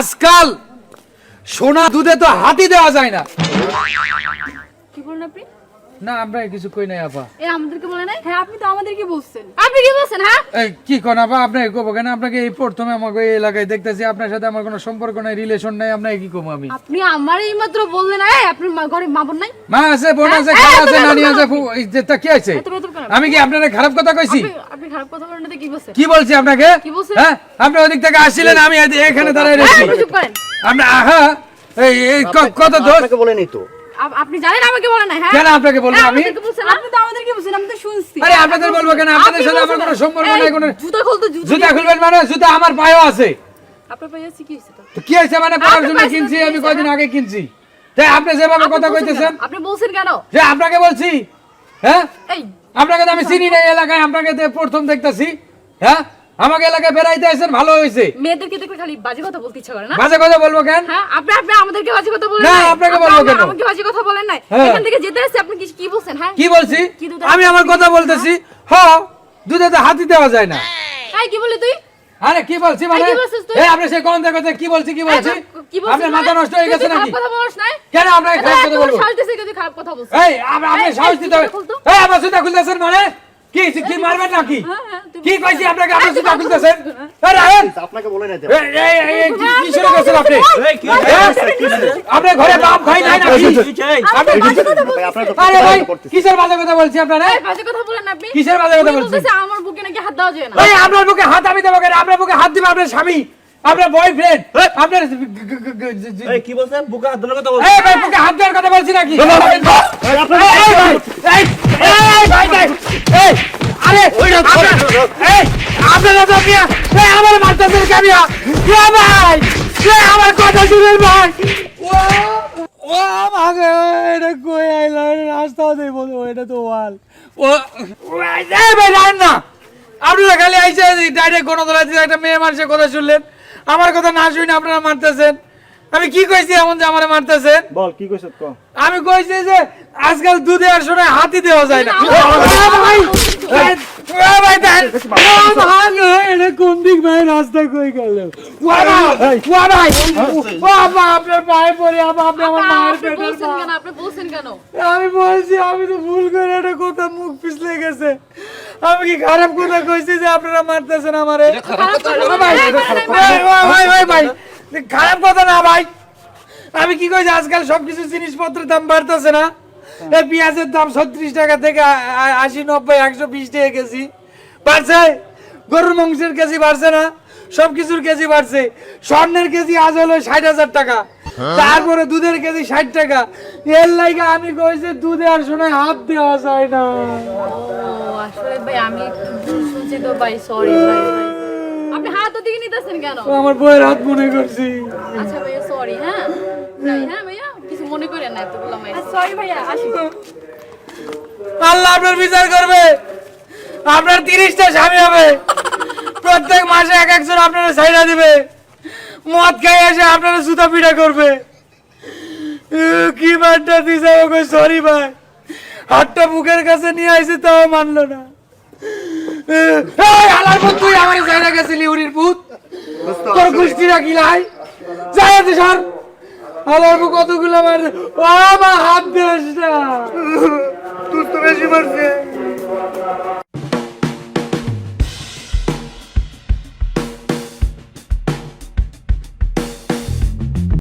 আজকাল সোনা দুধে তো হাতি দেওয়া যায় না। কি বলেন আপনি? না আমরা কিছু কই নাই আপা। এ আমাদেরকে বলে নাই? হ্যাঁ আপনি তো আমাদেরকে বলছেন? আপনি কি বলছেন হ্যাঁ? এই কি কোন আপা? আপনি কব কেন? আপনাকে এই প্রথমে আমাকে এই এলাকায় দেখতেছি আপনার সাথে আমার কোনো সম্পর্ক নাই রিলেশন নাই আপনাকে কি কম আমি? আপনি আমার এই মাত্র বললেন এই আপনার মা- ঘরে মা বোন নাই? মা আছে বোন আছে হ্যাঁ, খালা আছে নানি আছে এই যে তা কি আছে? আমি কি আপনার খারাপ কথা কইছি? খারাপ কথা বলেন না কি বলছি? আপনাকে? কি বলছেন? হ্যাঁ আপনি ওদিক থেকে আসছিলেন আমি এখানে দাঁড়ায় রয়েছি। আপনি আহা এই এই কত দোষ আপনাকে বলেনি তো। আপনি জানেন আমাকে বলেন না হ্যাঁ? কেন আপনাকে বলব হ্যাঁ, আমি? আপনি তো আমাদেরকে বলছেন আমি তো শুনছি। আরে আপনাদের বলব কেন? আপনাদের সাথে আমার কোনো সম্পর্ক নাই কোনো জুতা খুলতো জুতা খুলবেন মানে? জুতা আমার পায়েও আছে। আপনার পায়ে আছে কি হয়েছে তো? তো কি হয়েছে মানে? পড়ার জন্য কিনছি আমি কয়দিন? আগে কিনছি। তাই আপনি যেভাবে কথা কইতেছেন কেন? আপনি বলছেন কেন? যে আপনাকে বলছি হ্যাঁ? এই আপনাকে তো আমি চিনি না এলাকায় আপনাকে প্রথম দেখতেছি। হ্যাঁ? আমাকে এলাকায় বেড়াইতে আসেন ভালো হয়েছে মেয়েদেরকে দেখে খালি বাজে কথা বলতে ইচ্ছা করে না? বাজে কথা বলব কেন? হ্যাঁ আপনি আপনি আমাদেরকে বাজে কথা বলেন না, আপনাকে বলব কেন? আমাকে বাজে কথা বলেন নাই। হ্যাঁ। এখান থেকে যেতে আসছে আপনি কি কি বলছেন হ্যাঁ? কি বলছি? আমি আমার কথা বলতেছি। হ দুধে তো হাতি দেওয়া যায় না। তাই কি বলে তুই? আরে কি বলছি মানে? এই আপনি সে কোন দেখতে কি বলছি কি বলছি? বলছিস আপনার মাথা মানে? নষ্ট হয়ে গেছে নাকি? কেন আপনাকে খারাপ কথা বলব? খারাপ কথা বলছিস? এই আপনি সাহস দিতে হবে। এই আমার জুতা খুলতেছেন মানে? কি কি মারবেন নাকি? হ্যাঁ, হ্যাঁ, কি কইছি আপনাকে? আপনি জুতা খুলতেছেন। এই রাহেন আপনাকে বলে নাই এই এই কি- শুরু কথা করছেন আপনি? হ্যাঁ? আপনার ঘরে বাপ ভাই নাই নাকি? আপনি আরে ভাই কিসের বাজে কথা বলছি আপনারা? এই, বাজে কথা বলেন না আপনি। কিসের বাজে কথা উনি বলছি? আমার নাকি হাত দেওয়া যায় না। এই আপনার বুকে হাত আমি দেবো কেন? আপনার বুকে হাত দিবে আপনার স্বামী আপনার বয়ফ্রেন্ড আপনার এই, কি বলছেন? বুকে হাত ধরার কথা এই ভাই বুকে হাত দেওয়ার কথা বলছি নাকি? এই, আপনার- এই, এই ভাই, এই, এই ভাই, ভাই, এই, আরে, এই, আপনারা তো মিয়া, এই, আমার মারতেছেন কে ভাই, এ আমার কথা শুনেন ভাই। ও, ও আমাকে, এটা কই আইলা, এটা রাস্তাও এটা তো ওয়াল। ও, ও, ভাই, রান না। আপনারা খালি আইসে ডাইরেক্ট দলা দিয়ে একটা মেয়ে মানুষের কথা শুনলেন আমার কথা না শুনে আপনারা মারতেছেন আমি কি কইছি এমন যে আমার মারতেছেন বল কি কইছ ক আমি কইছি যে আজকাল দুধে আর শোনা হাতি দেওয়া যায় না ভাই ভাই দেন এটা কোন দিক ভাই রাস্তা কই গেল ও ভাই ও ভাই ও আপা আপনার পায়ে পড়ে আপা আপনি আমার মায়ের আপনি বলছেন কেন আপনি বলছেন কেন আমি বলছি আমি তো ভুল করে এটা কথা মুখ পিছলে গেছে আমি কি খারাপ কথা কইছি যে আপনারা মারতেছেন আমারে? খারাপ কথা ভাই নাই, এই, ও ভাই ভাই ভাই খারাপ কথা না ভাই। আমি কি কইছি আজকাল সবকিছু জিনিসপত্রের দাম বাড়তেছে না? এই পেঁয়াজের দাম ছত্রিশ টাকা থেকে আশি নব্বই একশো বিশ টাকা কেজি। বাড়ছে? গরুর মাংসের কেজি বাড়ছে না? সবকিছুর কেজি বাড়ছে। স্বর্ণের কেজি আজ হলো ষাট হাজার টাকা। তারপরে দুধের কেজি ষাট টাকা। এর লাইগা আমি কইছি দুধে আর শোনায় হাত দেওয়া যায় না। আসলে ভাই আমি শুনছি তো ভাই সরি ভাই ভাই। আপনি হাত ওদিকে নিতেছেন কেন? আমার বইয়ের হাত মনে করছি। আচ্ছা ভাইয়া সরি হ্যাঁ? হ্যাঁ ভাইয়া কিছু মনে করেন না এতগুলো মাই সরি ভাইয়া আসি। আল্লাহ আপনার বিচার করবে। আপনার তিরিশটা স্বামী হবে। প্রত্যেক মাসে এক একজন আপনারা ছাইড়া দিবে। মদ খাই এসে আপনারা জুতা পিঠা করবে। কি বারটা দিছে ওকে সরি ভাই। হাতটা বুকের কাছে নিয়ে আইছে, তাও মানলো না। তুই গেছিলি, উড়ির পুত। তোর কি লাই? কতগুলো হাত না। তো বেশি